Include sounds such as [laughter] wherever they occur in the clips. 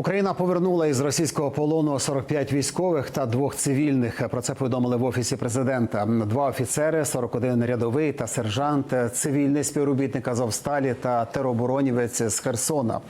Україна повернула із російського полону 45 військових та двох цивільних. Про це повідомили в офісі президента. Два офіцери, 41 рядовий та сержант, цивільний співробітник Азовсталі та тероборонівець з Херсона.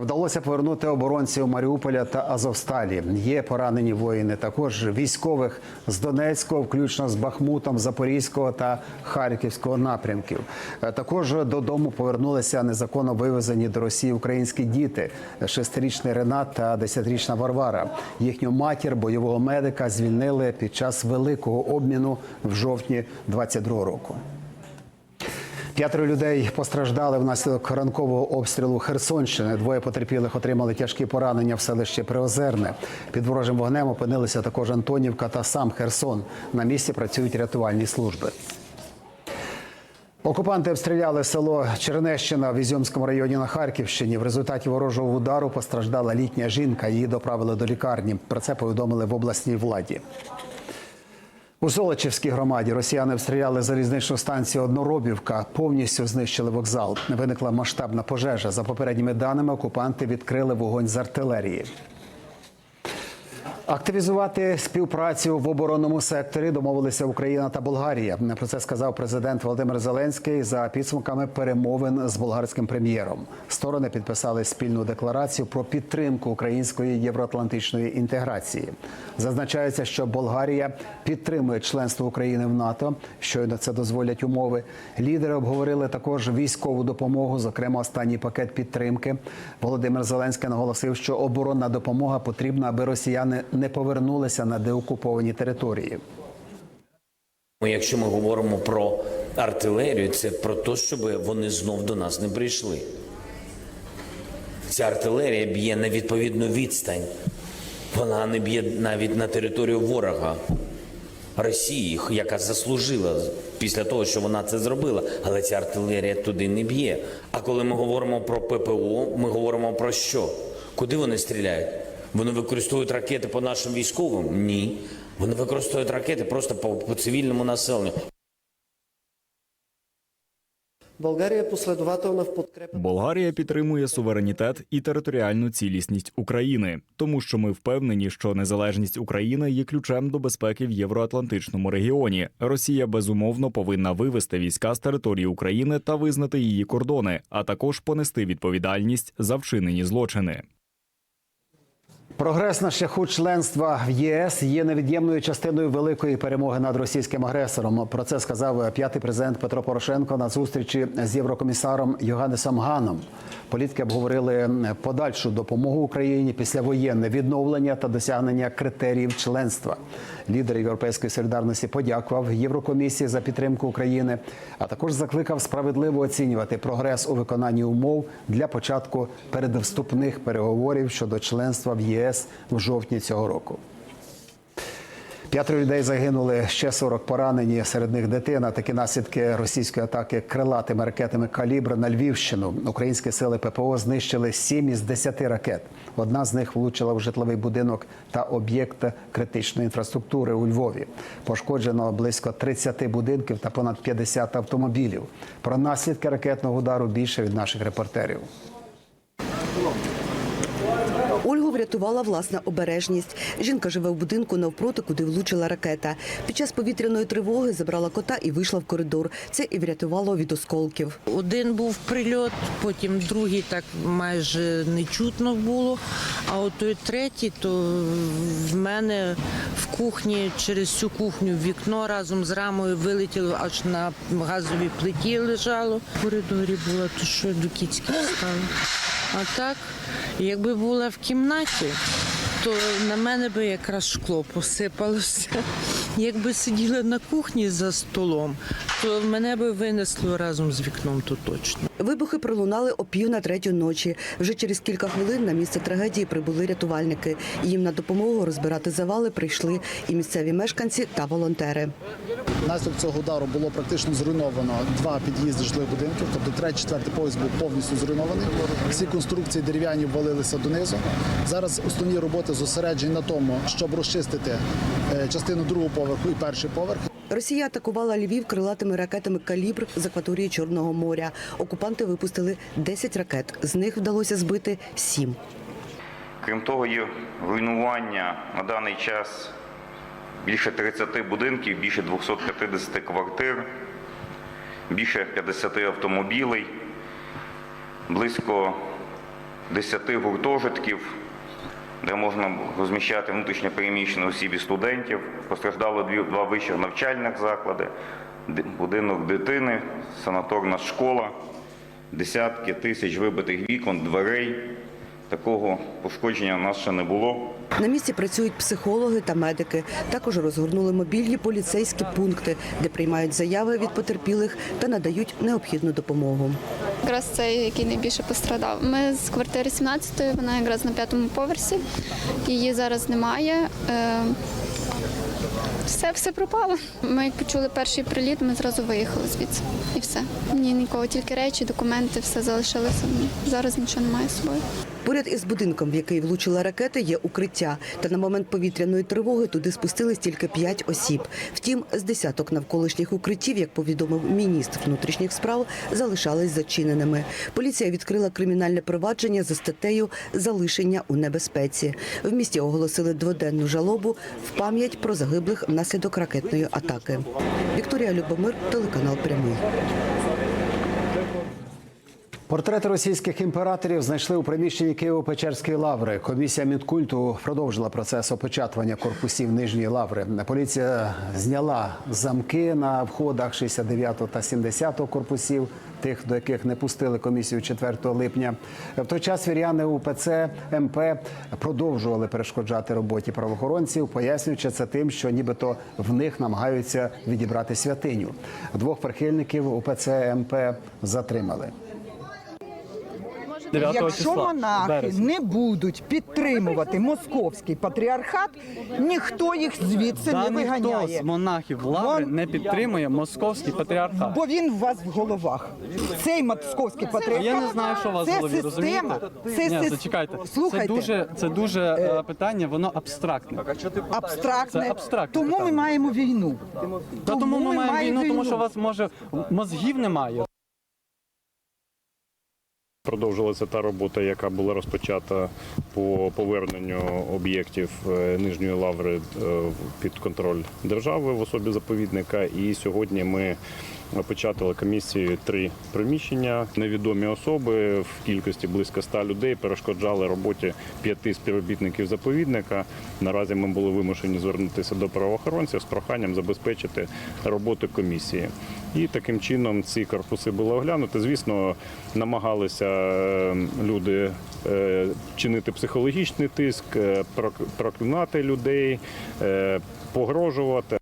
Вдалося повернути оборонців Маріуполя та Азовсталі. Є поранені воїни. Також військових з Донецького, включно з Бахмутом, Запорізького та Харківського напрямків. Також додому повернулися незаконно вивезені до Росії українські діти. Шестирічний Ренат та десятирічна Варвара. Їхню матір бойового медика звільнили під час великого обміну в жовтні 22 року. П'ятеро людей постраждали внаслідок ранкового обстрілу Херсонщини. Двоє потерпілих отримали тяжкі поранення в селищі Приозерне. Під ворожим вогнем опинилися також Антонівка та сам Херсон. На місці працюють рятувальні служби. Окупанти обстріляли село Чернещина в Ізюмському районі на Харківщині. В результаті ворожого удару постраждала літня жінка. Її доправили до лікарні. Про це повідомили в обласній владі. У Золочівській громаді росіяни обстріляли залізничну станцію Одноробівка, повністю знищили вокзал. Виникла масштабна пожежа. За попередніми даними, окупанти відкрили вогонь з артилерії. Активізувати співпрацю в оборонному секторі домовилися Україна та Болгарія. Про це сказав президент Володимир Зеленський за підсумками перемовин з болгарським прем'єром. Сторони підписали спільну декларацію про підтримку української євроатлантичної інтеграції. Зазначається, що Болгарія підтримує членство України в НАТО. Щойно це дозволять умови. Лідери обговорили також військову допомогу, зокрема останній пакет підтримки. Володимир Зеленський наголосив, що оборонна допомога потрібна, аби росіяни не повернулися на деокуповані території. Якщо ми говоримо про артилерію, це про те, щоб вони знов до нас не прийшли. Ця артилерія б'є на відповідну відстань. Вона не б'є навіть на територію ворога Росії, яка заслужила після того, що вона це зробила. Але ця артилерія туди не б'є. А коли ми говоримо про ППО, ми говоримо про що? Куди вони стріляють? Вони використовують ракети по нашим військовим? Ні. Вони використовують ракети просто по, по цивільному населенню. Болгарія последовательна в подкрепі Болгарія підтримує суверенітет і територіальну цілісність України, тому що ми впевнені, що незалежність України є ключем до безпеки в євроатлантичному регіоні. Росія безумовно повинна вивести війська з території України та визнати її кордони, а також понести відповідальність за вчинені злочини. Прогрес на шляху членства в ЄС є невід'ємною частиною великої перемоги над російським агресором. Про це сказав п'ятий президент Петро Порошенко на зустрічі з єврокомісаром Йоганнесом Ганом. Політики обговорили подальшу допомогу Україні після воєнне відновлення та досягнення критеріїв членства. Лідер європейської солідарності подякував Єврокомісії за підтримку України, а також закликав справедливо оцінювати прогрес у виконанні умов для початку передвступних переговорів щодо членства в ЄС в жовтні цього року. П'ятеро людей загинули, ще 40 поранені. Серед них дитина. Такі наслідки російської атаки крилатими ракетами калібр на Львівщину. Українські сили ППО знищили 7 із 10 ракет. Одна з них влучила в житловий будинок та об'єкт критичної інфраструктури у Львові. Пошкоджено близько 30 будинків та понад 50 автомобілів. Про наслідки ракетного удару більше від наших репортерів. Ольгу врятувала власна обережність. Жінка живе в будинку навпроти, куди влучила ракета. Під час повітряної тривоги забрала кота і вийшла в коридор. Це і врятувало від осколків. Один був прильот, потім другий так майже не чутно було. А от той третій, то в мене в кухні через всю кухню вікно разом з рамою вилетіло, аж на газовій плиті лежало. В коридорі була, то що до кіцьки стало. А так, якби була в кімнаті, то на мене би якраз шкло посипалося. Якби сиділа на кухні за столом, то мене би винесло разом з вікном, то точно. Вибухи пролунали о пів на третю ночі. Вже через кілька хвилин на місце трагедії прибули рятувальники. Їм на допомогу розбирати завали прийшли і місцеві мешканці та волонтери. Внаслідок цього удару було практично зруйновано два під'їзди житлових будинків, тобто третій, четвертий поверх був повністю зруйнований. Всі конструкції дерев'яні ввалилися донизу. Зараз основні роботи зосереджені на тому, щоб розчистити е, частину другого поверху і перший поверх. Росія атакувала Львів крилатими ракетами «Калібр» з акваторії Чорного моря. Окупанти випустили 10 ракет. З них вдалося збити 7. Крім того, є руйнування на даний час більше 30 будинків, більше 250 квартир, більше 50 автомобілей, близько 10 гуртожитків, де можна розміщати внутрішньо переміщених осіб і студентів. Постраждало дві- два вищих навчальних заклади, будинок дитини, санаторна школа, десятки тисяч вибитих вікон, дверей. Такого пошкодження у нас ще не було. На місці працюють психологи та медики. Також розгорнули мобільні поліцейські пункти, де приймають заяви від потерпілих та надають необхідну допомогу. Якраз цей, який найбільше пострадав. Ми з квартири 17, вона якраз на п'ятому поверсі. Її зараз немає. Е, Все, все пропало. Ми як почули перший приліт, ми зразу виїхали звідси. І все. Ні, нікого, тільки речі, документи, все залишилося. Зараз нічого немає з собою. Поряд із будинком, в який влучила ракета, є укриття. Та на момент повітряної тривоги туди спустились тільки п'ять осіб. Втім, з десяток навколишніх укриттів, як повідомив міністр внутрішніх справ, залишались зачиненими. Поліція відкрила кримінальне провадження за статтею залишення у небезпеці. В місті оголосили дводенну жалобу в пам'ять про загиблих внаслідок ракетної атаки. Вікторія Любомир, телеканал Прямий. Портрети російських імператорів знайшли у приміщенні Києво-Печерської лаври. Комісія Мінкульту продовжила процес опечатування корпусів нижньої лаври. Поліція зняла замки на входах 69 та 70 корпусів, тих, до яких не пустили комісію 4 липня. В той час віряни УПЦ МП продовжували перешкоджати роботі правоохоронців, пояснюючи це тим, що нібито в них намагаються відібрати святиню. Двох прихильників УПЦ МП затримали. 9 Якщо числа, монахи березня. не будуть підтримувати московський патріархат, ніхто їх звідси Та не ніхто виганяє. з монахів лаври Вон- не підтримує московський патріархат. Бо він у вас в головах. Цей московський патріархат. Я не знаю, що у вас в голові, система. розумієте? Це Ні, зачекайте. Слухайте, Це дуже, це дуже е, питання, воно абстрактне. абстрактне. Це абстрактне Тому ми маємо війну. Та тому ми маємо війну, тому що у вас може мозгів немає. Продовжилася та робота, яка була розпочата по поверненню об'єктів е, нижньої лаври е, під контроль держави в особі заповідника. І сьогодні ми опечатали комісією три приміщення. Невідомі особи в кількості близько ста людей перешкоджали роботі п'яти співробітників заповідника. Наразі ми були вимушені звернутися до правоохоронців з проханням забезпечити роботу комісії. І таким чином ці корпуси були оглянуті. Звісно, намагалися е, люди е, чинити психологічний тиск, е, проклинати людей, погрожувати.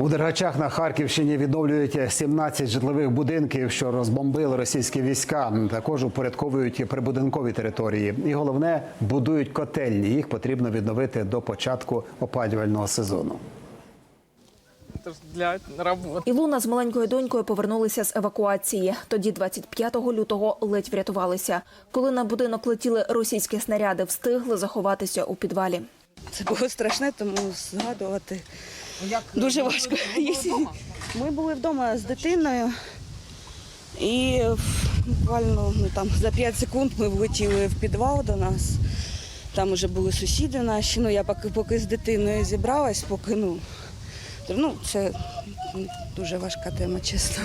У Дергачах на Харківщині відновлюють 17 житлових будинків, що розбомбили російські війська. Також упорядковують прибудинкові території. І головне будують котельні. Їх потрібно відновити до початку опалювального сезону. Ілона з маленькою донькою повернулися з евакуації. Тоді, 25 лютого, ледь врятувалися. Коли на будинок летіли російські снаряди, встигли заховатися у підвалі. Це було страшне, тому згадувати дуже важко. Ми були вдома з дитиною, і буквально ну, там, за 5 секунд ми влетіли в підвал до нас. Там вже були сусіди наші. Ну, я поки, поки з дитиною зібралась, поки ну, ну це дуже важка тема, чесно.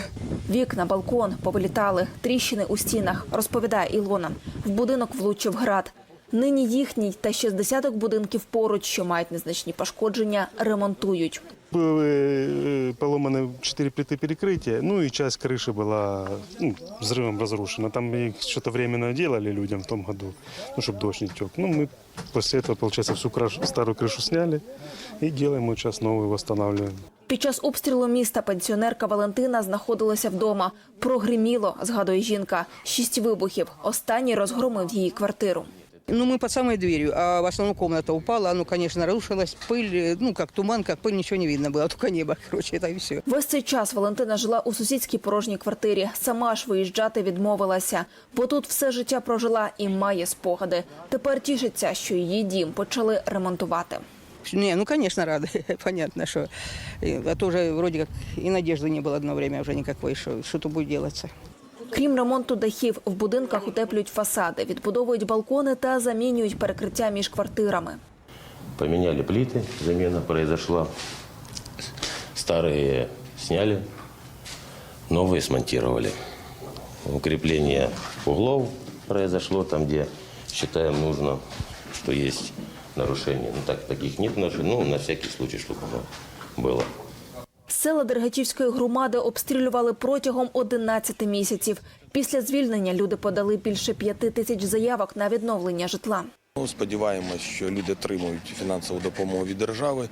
Вікна, балкон повилітали, тріщини у стінах, розповідає Ілона. В будинок влучив град. Нині їхній та ще з десяток будинків поруч, що мають незначні пошкодження, ремонтують. Были э, поломаны четыре плиты перекрытия, ну и часть крыши была ну, взрывом разрушена. Там их что-то временно делали людям в том году, ну, чтобы дождь не тек. Ну, мы после этого, получается, всю краш- старую крышу сняли и делаем вот сейчас новую, восстанавливаем. Під час обстрілу міста пенсіонерка Валентина знаходилася вдома. Прогриміло, згадує жінка. Шість вибухів. Останній розгромив її квартиру. Ну, мы под самой дверью, а в основном комната упала, ну, конечно, разрушилась, пыль, ну, как туман, как пыль, ничего не видно было, [laughs] только небо, короче, это и все. Весь цей час Валентина жила у сусідській порожній квартирі. Сама ж виїжджати відмовилася, бо тут все життя прожила і має спогади. Тепер тішиться, що її дім почали ремонтувати. Не, ну, конечно, рады. [laughs] Понятно, что... э, А то уже вроде как и надежды не было одно время уже никакой, что что-то будет делаться. Крім ремонту дахів, в будинках утеплюють фасади, відбудовують балкони та замінюють перекриття між квартирами. Поменяли плиты, замена произошла. Старые сняли, новые смонтировали. Укрепление углов произошло там, где считаем нужно, что есть нарушения. Ну так таких нет нарушений, ну на всякий случай, чтобы оно было. Села Дергачівської громади обстрілювали протягом 11 місяців. Після звільнення люди подали більше п'яти тисяч заявок на відновлення житла. Ну, сподіваємось, що люди отримують фінансову допомогу від держави.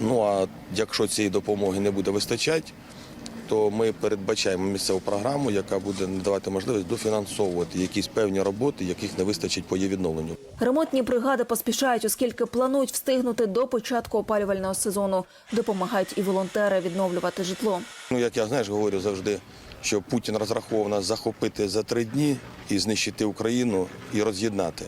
Ну а якщо цієї допомоги не буде вистачати, то ми передбачаємо місцеву програму, яка буде надавати можливість дофінансовувати якісь певні роботи, яких не вистачить по її відновленню. Ремонтні бригади поспішають, оскільки планують встигнути до початку опалювального сезону. Допомагають і волонтери відновлювати житло. Ну як я знаєш, говорю завжди, що Путін розраховував нас захопити за три дні і знищити Україну і роз'єднати.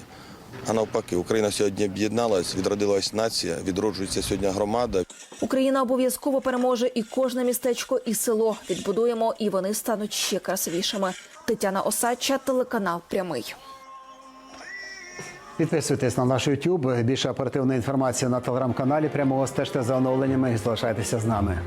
А навпаки, Україна сьогодні об'єдналась, відродилась нація, відроджується сьогодні громада. Україна обов'язково переможе і кожне містечко, і село. Відбудуємо, і вони стануть ще красивішими. Тетяна Осадча, телеканал Прямий. Підписуйтесь на наш YouTube. Більше оперативної інформації на телеграм-каналі. Прямого стежте за оновленнями і залишайтеся з нами.